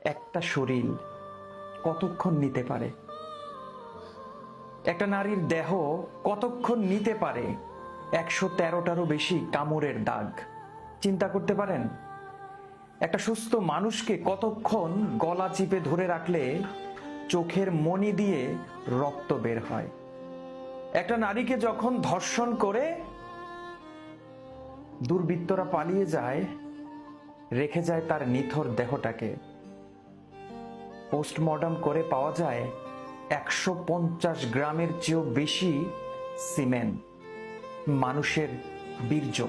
একটা শরীর কতক্ষণ নিতে পারে? একটা নারীর দেহ কতক্ষণ নিতে পারে? একশো তেরোটারও বেশি কামড়ের দাগ। চিন্তা করতে পারেন? একটা সুস্থ মানুষকে কতক্ষণ গলা চিপে ধরে রাখলে চোখের মনি দিয়ে রক্ত বের হয়? একটা নারীকে যখন ধর্ষণ করে, দুর্বৃত্তরা পালিয়ে যায়, রেখে যায় তার নিথর দেহটাকে। পোস্টমর্টম করে পাওয়া যায় একশো পঞ্চাশ গ্রামের চেয়েও বেশি সিমেন্ট। মানুষের বীর্য।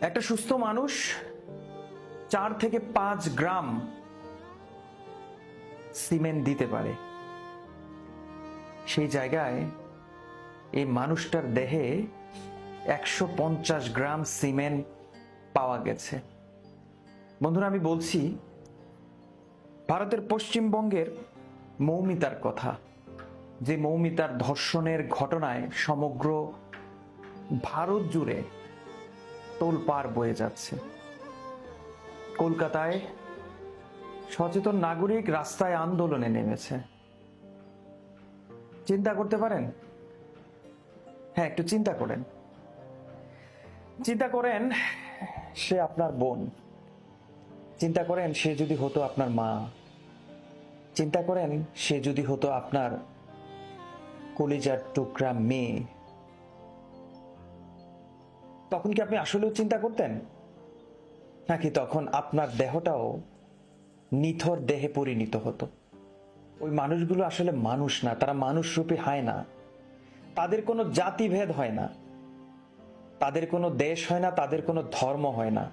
একটা সুস্থ মানুষ চার থেকে পাঁচ গ্রাম সিমেন্ট দিতে পারে। সেই জায়গায় এই মানুষটার দেহে একশো পঞ্চাশ গ্রাম সিমেন্ট পাওয়া গেছে। বন্ধুরা, আমি বলছি ভারতের পশ্চিমবঙ্গের মৌমিতার কথা, যে মৌমিতার ধর্ষণের ঘটনায় সমগ্র ভারত জুড়ে তোলপাড় বয়ে যাচ্ছে। কলকাতায় সচেতন নাগরিক রাস্তায় আন্দোলনে নেমেছে। চিন্তা করতে পারেন? হ্যাঁ একটু চিন্তা করেন। চিন্তা করেন, সে আপনার বোন। চিন্তা করেন, সে যদি হতো আপনার মা। চিন্তা করেন, সে যদি হতো আপনার কলিজার টুকরা মেয়ে, তখন কি আপনি আসলেও চিন্তা করতেন? নাকি তখন আপনার দেহটাও নিথর দেহে পরিণত হতো? ওই মানুষগুলো আসলে মানুষ না, তারা মানুষ রূপে হয় না। তাদের কোনো জাতিভেদ হয় না। তাদের কোনো দেশ হয় না, তাদের কোনো ধর্ম হয় না।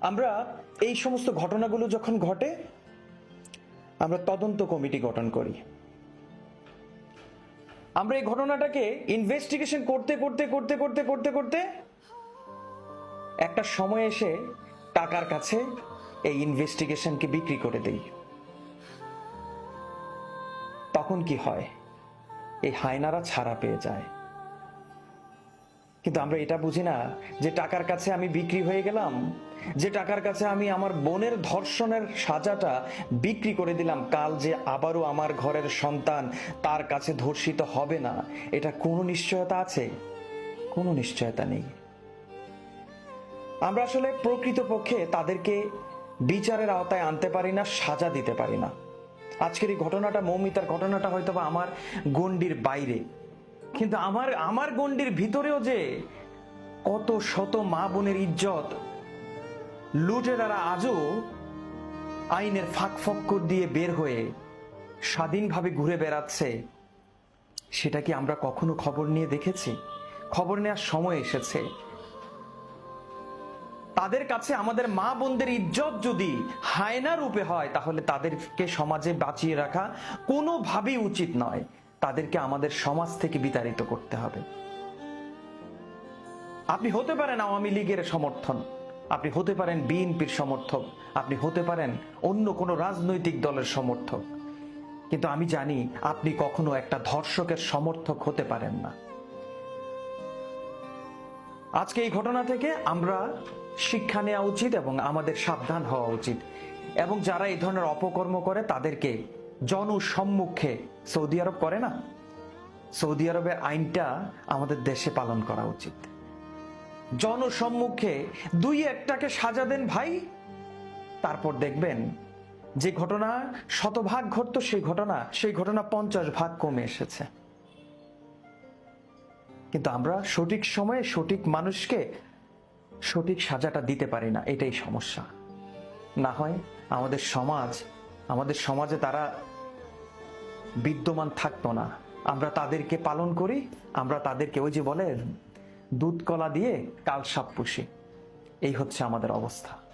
আমরা এই সমস্ত ঘটনাগুলো যখন ঘটে আমরা তদন্ত কমিটি গঠন করি। আমরা এই ঘটনাটাকে ইনভেস্টিগেশন করতে করতে করতে করতে করতে করতে একটা সময় এসে টাকার কাছে এই ইনভেস্টিগেশনকে বিক্রি করে দেই। তখন কি হয়? এই হায়নারা ছাড়া পেয়ে যায়। কিন্তু আমরা এটা বুঝি না যে টাকার কাছে আমি বিক্রি হয়ে গেলাম, যে টাকার কাছে আমি আমার বোনের ধর্ষণের সাজাটা বিক্রি করে দিলাম, কাল যে আবারও আমার ঘরের সন্তান তার কাছে ধর্ষিত হবে না। এটা কোনো নিশ্চয়তা আছে? কোনো নিশ্চয়তা নেই। আমরা আসলে প্রকৃতপক্ষে তাদেরকে বিচারের আওতায় আনতে পারি না, সাজা দিতে পারি না। আজকের এই ঘটনাটা, মৌমিতার ঘটনাটা হয়তো বা আমার গণ্ডির বাইরে। কিন্তু আমার আমার গণ্ডির ভিতরেও যে কত শত মা বোনের ইজ্জত লুটেরারা আজও আইনের ফাঁক ফক্কর দিয়ে বের হয়ে স্বাধীনভাবে ঘুরে বেড়াচ্ছে, সেটা কি আমরা কখনো খবর নিয়ে দেখেছি? খবর নেওয়ার সময় এসেছে। তাদের কাছে আমাদের মা বোনদের ইজ্জত যদি হায়না রূপে হয়, তাহলে তাদেরকে সমাজে বাঁচিয়ে রাখা কোনোভাবেই উচিত নয়। তাদেরকে আমাদের সমাজ থেকে বিতাড়িত করতে হবে। আপনি হতে পারেন আওয়ামী লীগের সমর্থন, আপনি হতে পারেন বিএনপির সমর্থক, আপনি হতে পারেন অন্য কোনো রাজনৈতিক দলের সমর্থক। কিন্তু আমি জানি আপনি কখনো একটা ধর্ষকের সমর্থক হতে পারেন না। আজকে এই ঘটনা থেকে আমরা শিক্ষা নেওয়া উচিত এবং আমাদের সাবধান হওয়া উচিত। এবং যারা এই ধরনের অপকর্ম করে তাদেরকে জনসম্মুখে সৌদি আরব করে না? সৌদি আরবের আইনটা আমাদের দেশে পালন করা উচিত। জনসম্মুখে দুই একটাকে সাজা দেন ভাই। তারপর দেখবেন যে ঘটনা শতভাগ ঘটতো, সেই ঘটনা সেই ঘটনা পঞ্চাশ ভাগ কমে এসেছে। কিন্তু আমরা সঠিক সময়ে সঠিক মানুষকে সঠিক সাজাটা দিতে পারি না, এটাই সমস্যা। না হয় আমাদের সমাজ, আমাদের সমাজে তারা বিদ্যমান থাকতো না। আমরা তাদেরকে পালন করি, আমরা তাদেরকে ওই যে বলে দুধ কলা দিয়ে কাল সাপ পুষি। এই হচ্ছে আমাদের অবস্থা।